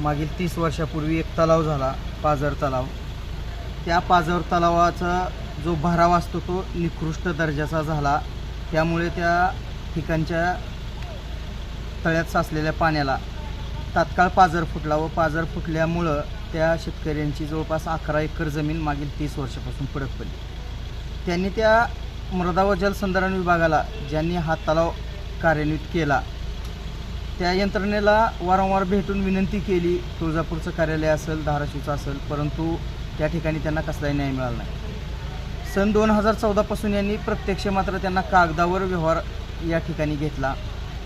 मागील तीस वर्षापूर्वी एक तलाव झाला पाझर तलाव. त्या पाझर तलावाचा जो भराव असतो तो निकृष्ट दर्जाचा झाला. त्यामुळे त्या ठिकाणच्या तळ्यात साचलेल्या पाण्याला तात्काळ पाझर फुटला व पाझर फुटल्यामुळं त्या शेतकऱ्यांची जवळपास अकरा एकर जमीन मागील तीस वर्षापासून पडक पडली. त्यांनी त्या मृदा व जलसंधारण विभागाला ज्यांनी हा तलाव कार्यान्वित केला त्या यंत्रणेला वारंवार भेटून विनंती केली तुळजापूरचं कार्यालय असेल धाराशिवचं असेल परंतु त्या ठिकाणी त्यांना कसलाही न्याय मिळाला नाही. सन दोन हजार चौदापासून यांनी प्रत्यक्ष मात्र त्यांना कागदावर व्यवहार या ठिकाणी घेतला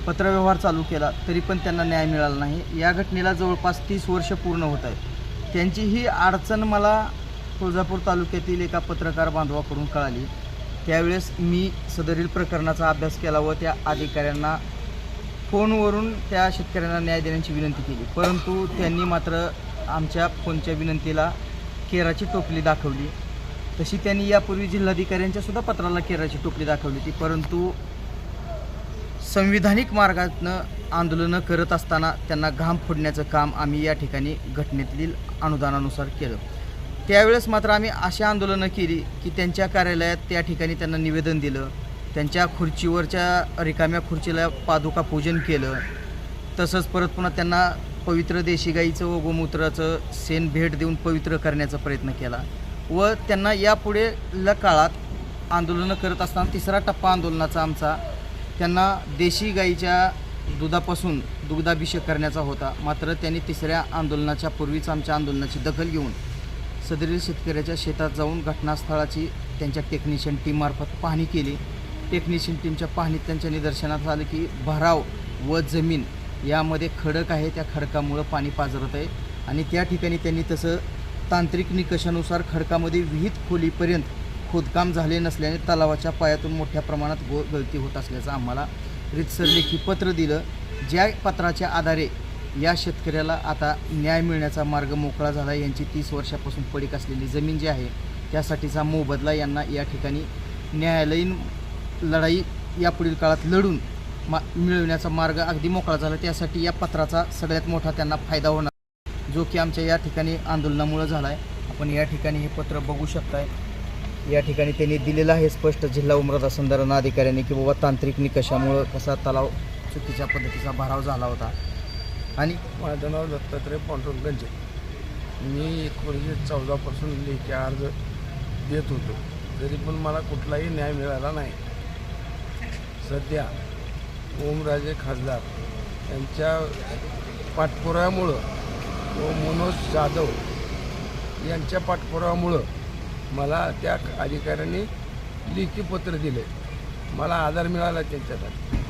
पत्रव्यवहार चालू केला तरी पण त्यांना न्याय मिळाला नाही. या घटनेला जवळपास तीस वर्ष पूर्ण होत आहेत. त्यांची ही अडचण मला तुळजापूर तालुक्यातील एका पत्रकार बांधवाकडून कळाली. त्यावेळेस मी सदरील प्रकरणाचा अभ्यास केला व त्या अधिकाऱ्यांना फोनवरून त्या शेतकऱ्यांना न्याय देण्याची विनंती केली. परंतु त्यांनी मात्र आमच्या फोनच्या विनंतीला केराची टोपली दाखवली. तशी त्यांनी यापूर्वी जिल्हाधिकाऱ्यांच्या सुद्धा पत्राला केराची टोपली दाखवली होती. परंतु संविधानिक मार्गातनं आंदोलनं करत असताना त्यांना घाम फोडण्याचं काम आम्ही या ठिकाणी घटनेतील अनुदानानुसार केलं. त्यावेळेस मात्र आम्ही अशी आंदोलनं केली की त्यांच्या कार्यालयात त्या ठिकाणी त्यांना निवेदन दिलं. त्यांच्या खुर्चीवरच्या रिकाम्या खुर्चीला पादुका पूजन केलं. तसंच परत पुन्हा त्यांना पवित्र देशी गाईचं व गोमूत्राचं सेन भेट देऊन पवित्र करण्याचा प्रयत्न केला. व त्यांना यापुढे ल काळात आंदोलनं करत असताना तिसरा टप्पा आंदोलनाचा आमचा त्यांना देशी गाईच्या दुधापासून दुग्धाभिषेक करण्याचा होता. मात्र त्यांनी तिसऱ्या आंदोलनाच्या पूर्वीच आमच्या आंदोलनाची दखल घेऊन सदरील शेतकऱ्याच्या शेतात जाऊन घटनास्थळाची त्यांच्या टेक्निशियन टीममार्फत पाहणी केली. टेक्निशियन टीमच्या पाहणीत त्यांच्या निदर्शनात आलं की भराव व जमीन यामध्ये खडक आहे. त्या खडकामुळं पाणी पाजरत आहे. आणि त्या ठिकाणी त्यांनी तसं तांत्रिक निकषानुसार खडकामध्ये विहित खोलीपर्यंत खोदकाम झाले नसल्याने तलावाच्या पायातून मोठ्या प्रमाणात गो गळती होत असल्याचं आम्हाला रितसर लेखी पत्र दिलं. ज्या पत्राच्या आधारे या शेतकऱ्याला आता न्याय मिळण्याचा मार्ग मोकळा झाला. यांची तीस वर्षापासून पडीक असलेली जमीन जी आहे त्यासाठीचा मोबदला यांना या ठिकाणी न्यायालयीन लढाई यापुढील काळात लढून मा मिळवण्याचा मार्ग अगदी मोकळा झाला. त्यासाठी या पत्राचा सगळ्यात मोठा त्यांना फायदा होणार. जो की आमच्या या ठिकाणी आंदोलनामुळं झाला आहे आपण या ठिकाणी हे पत्र बघू शकताय. या ठिकाणी त्यांनी दिलेलं आहे स्पष्ट जिल्हा उमरदा संदर्भ अधिकाऱ्यांनी की बाबा तांत्रिक निकषामुळं कसा तलाव चुकीच्या पद्धतीचा भराव झाला होता. आणि माझं नाव दत्तात्रय पांडुरंग गंजे मी एकोणीसशे चौदापासून लेखी अर्ज देत होतो. तरी पण मला कुठलाही न्याय मिळाला नाही. सध्या ओमराजे खासदार यांच्या पाठपुराव्यामुळं व मनोज जाधव यांच्या पाठपुराव्यामुळं मला त्या अधिकाऱ्यांनी लेखी पत्र दिले. मला आधार मिळाला त्यांच्यासाठी.